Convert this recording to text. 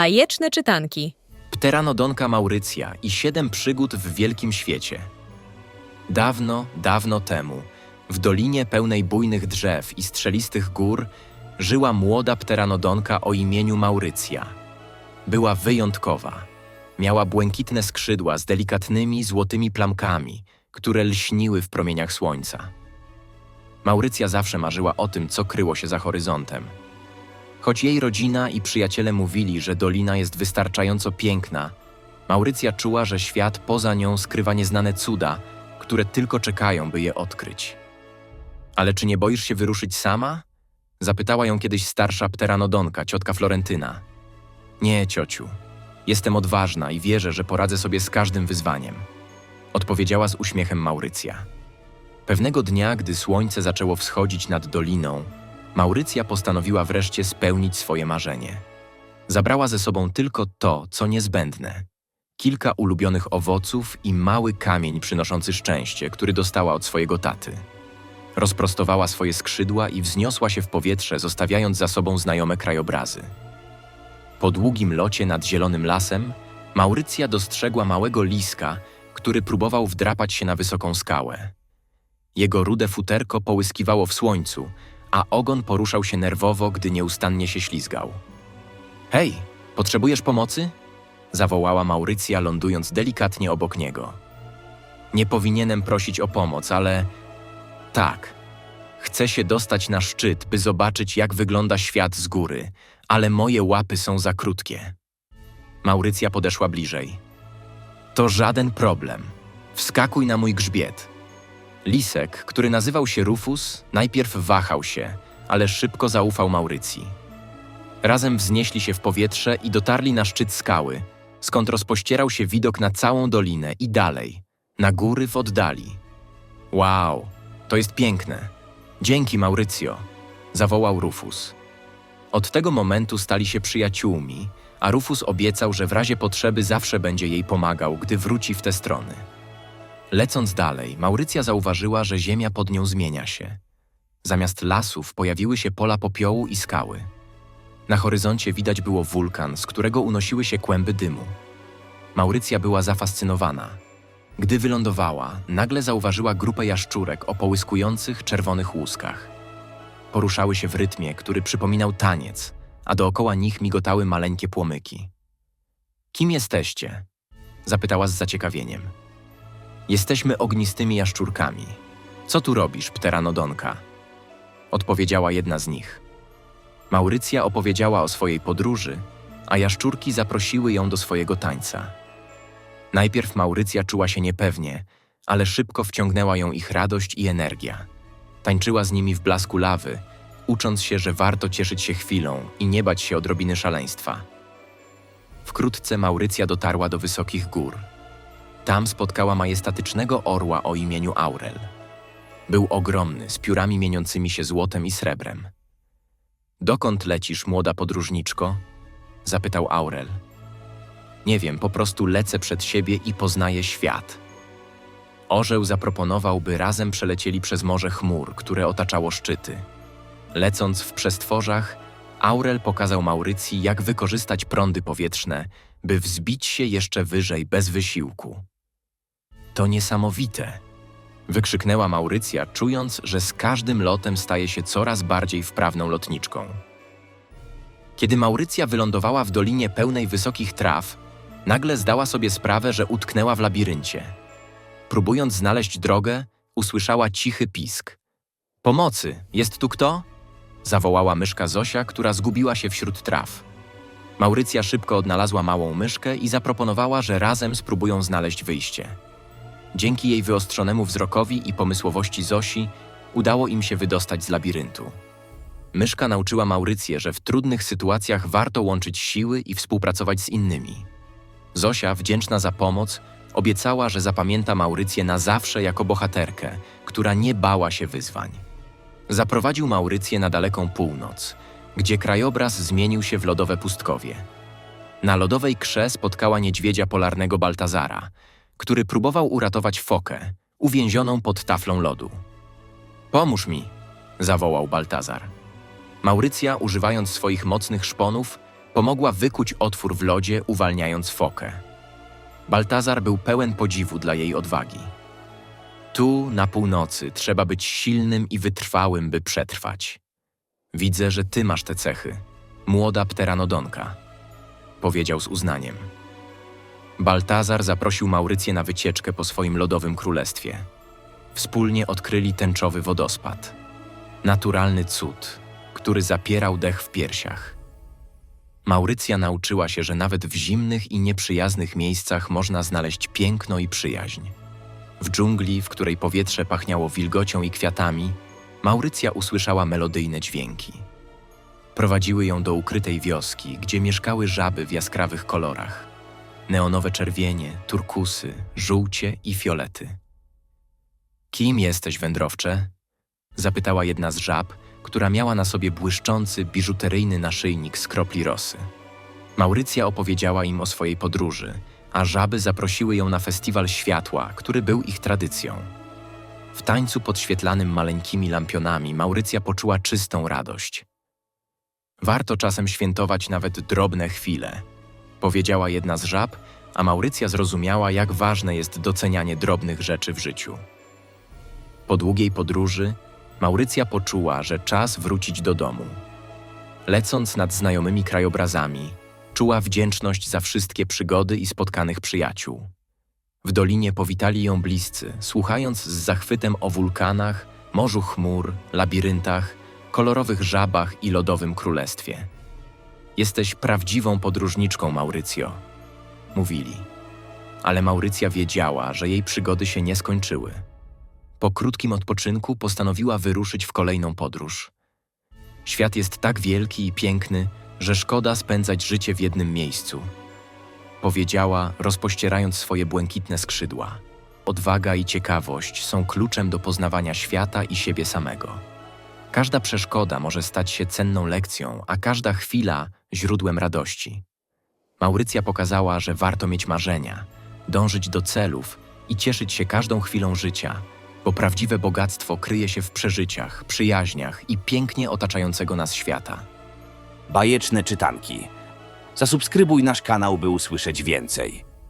Bajeczne czytanki. Pteranodonka Maurycja i siedem przygód w wielkim świecie. Dawno, dawno temu, w dolinie pełnej bujnych drzew i strzelistych gór, żyła młoda pteranodonka o imieniu Maurycja. Była wyjątkowa. Miała błękitne skrzydła z delikatnymi, złotymi plamkami, które lśniły w promieniach słońca. Maurycja zawsze marzyła o tym, co kryło się za horyzontem. Choć jej rodzina i przyjaciele mówili, że dolina jest wystarczająco piękna, Maurycja czuła, że świat poza nią skrywa nieznane cuda, które tylko czekają, by je odkryć. Ale czy nie boisz się wyruszyć sama? Zapytała ją kiedyś starsza pteranodonka, ciotka Florentyna. Nie, ciociu. Jestem odważna i wierzę, że poradzę sobie z każdym wyzwaniem. Odpowiedziała z uśmiechem Maurycja. Pewnego dnia, gdy słońce zaczęło wschodzić nad doliną, Maurycja postanowiła wreszcie spełnić swoje marzenie. Zabrała ze sobą tylko to, co niezbędne. Kilka ulubionych owoców i mały kamień przynoszący szczęście, który dostała od swojego taty. Rozprostowała swoje skrzydła i wzniosła się w powietrze, zostawiając za sobą znajome krajobrazy. Po długim locie nad zielonym lasem, Maurycja dostrzegła małego liska, który próbował wdrapać się na wysoką skałę. Jego rude futerko połyskiwało w słońcu, a ogon poruszał się nerwowo, gdy nieustannie się ślizgał. Hej, potrzebujesz pomocy? zawołała Maurycja, lądując delikatnie obok niego. Nie powinienem prosić o pomoc, ale tak. Chcę się dostać na szczyt, by zobaczyć, jak wygląda świat z góry, ale moje łapy są za krótkie. Maurycja podeszła bliżej. To żaden problem. Wskakuj na mój grzbiet. Lisek, który nazywał się Rufus, najpierw wahał się, ale szybko zaufał Maurycji. Razem wznieśli się w powietrze i dotarli na szczyt skały, skąd rozpościerał się widok na całą dolinę i dalej, na góry w oddali. Wow, to jest piękne. Dzięki, Maurycjo, zawołał Rufus. Od tego momentu stali się przyjaciółmi, a Rufus obiecał, że w razie potrzeby zawsze będzie jej pomagał, gdy wróci w te strony. Lecąc dalej, Maurycja zauważyła, że ziemia pod nią zmienia się. Zamiast lasów pojawiły się pola popiołu i skały. Na horyzoncie widać było wulkan, z którego unosiły się kłęby dymu. Maurycja była zafascynowana. Gdy wylądowała, nagle zauważyła grupę jaszczurek o połyskujących czerwonych łuskach. Poruszały się w rytmie, który przypominał taniec, a dookoła nich migotały maleńkie płomyki. Kim jesteście? zapytała z zaciekawieniem. Jesteśmy ognistymi jaszczurkami. Co tu robisz, pteranodonka? Odpowiedziała jedna z nich. Maurycja opowiedziała o swojej podróży, a jaszczurki zaprosiły ją do swojego tańca. Najpierw Maurycja czuła się niepewnie, ale szybko wciągnęła ją ich radość i energia. Tańczyła z nimi w blasku lawy, ucząc się, że warto cieszyć się chwilą i nie bać się odrobiny szaleństwa. Wkrótce Maurycja dotarła do wysokich gór. Tam spotkała majestatycznego orła o imieniu Aurel. Był ogromny, z piórami mieniącymi się złotem i srebrem. Dokąd lecisz, młoda podróżniczko? zapytał Aurel. Nie wiem, po prostu lecę przed siebie i poznaję świat. Orzeł zaproponował, by razem przelecieli przez morze chmur, które otaczało szczyty. Lecąc w przestworzach, Aurel pokazał Maurycji, jak wykorzystać prądy powietrzne, by wzbić się jeszcze wyżej bez wysiłku. To niesamowite! Wykrzyknęła Maurycja, czując, że z każdym lotem staje się coraz bardziej wprawną lotniczką. Kiedy Maurycja wylądowała w dolinie pełnej wysokich traw, nagle zdała sobie sprawę, że utknęła w labiryncie. Próbując znaleźć drogę, usłyszała cichy pisk. Pomocy, jest tu kto? zawołała myszka Zosia, która zgubiła się wśród traw. Maurycja szybko odnalazła małą myszkę i zaproponowała, że razem spróbują znaleźć wyjście. Dzięki jej wyostrzonemu wzrokowi i pomysłowości Zosi udało im się wydostać z labiryntu. Myszka nauczyła Maurycję, że w trudnych sytuacjach warto łączyć siły i współpracować z innymi. Zosia, wdzięczna za pomoc, obiecała, że zapamięta Maurycję na zawsze jako bohaterkę, która nie bała się wyzwań. Zaprowadził Maurycję na daleką północ, gdzie krajobraz zmienił się w lodowe pustkowie. Na lodowej krze spotkała niedźwiedzia polarnego Baltazara, który próbował uratować fokę, uwięzioną pod taflą lodu. Pomóż mi, zawołał Baltazar. Maurycja, używając swoich mocnych szponów, Pomogła wykuć otwór w lodzie, uwalniając fokę. Baltazar był pełen podziwu dla jej odwagi. Tu, na północy, trzeba być silnym i wytrwałym, by przetrwać. Widzę, że ty masz te cechy, młoda pteranodonka, powiedział z uznaniem. Baltazar zaprosił Maurycję na wycieczkę po swoim lodowym królestwie. Wspólnie odkryli tęczowy wodospad. Naturalny cud, który zapierał dech w piersiach. Maurycja nauczyła się, że nawet w zimnych i nieprzyjaznych miejscach można znaleźć piękno i przyjaźń. W dżungli, w której powietrze pachniało wilgocią i kwiatami, Maurycja usłyszała melodyjne dźwięki. Prowadziły ją do ukrytej wioski, gdzie mieszkały żaby w jaskrawych kolorach. Neonowe czerwienie, turkusy, żółcie i fiolety. Kim jesteś, wędrowcze? Zapytała jedna z żab, która miała na sobie błyszczący, biżuteryjny naszyjnik z kropli rosy. Maurycja opowiedziała im o swojej podróży, a żaby zaprosiły ją na festiwal światła, który był ich tradycją. W tańcu podświetlanym maleńkimi lampionami Maurycja poczuła czystą radość. Warto czasem świętować nawet drobne chwile, powiedziała jedna z żab, a Maurycja zrozumiała, jak ważne jest docenianie drobnych rzeczy w życiu. Po długiej podróży Maurycja poczuła, że czas wrócić do domu. Lecąc nad znajomymi krajobrazami, czuła wdzięczność za wszystkie przygody i spotkanych przyjaciół. W dolinie powitali ją bliscy, słuchając z zachwytem o wulkanach, morzu chmur, labiryntach, kolorowych żabach i lodowym królestwie. Jesteś prawdziwą podróżniczką, Maurycjo, mówili. Ale Maurycja wiedziała, że jej przygody się nie skończyły. Po krótkim odpoczynku postanowiła wyruszyć w kolejną podróż. Świat jest tak wielki i piękny, że szkoda spędzać życie w jednym miejscu. Powiedziała, rozpościerając swoje błękitne skrzydła. Odwaga i ciekawość są kluczem do poznawania świata i siebie samego. Każda przeszkoda może stać się cenną lekcją, a każda chwila źródłem radości. Maurycja pokazała, że warto mieć marzenia, dążyć do celów i cieszyć się każdą chwilą życia, bo prawdziwe bogactwo kryje się w przeżyciach, przyjaźniach i pięknie otaczającego nas świata. Bajeczne czytanki. Zasubskrybuj nasz kanał, by usłyszeć więcej.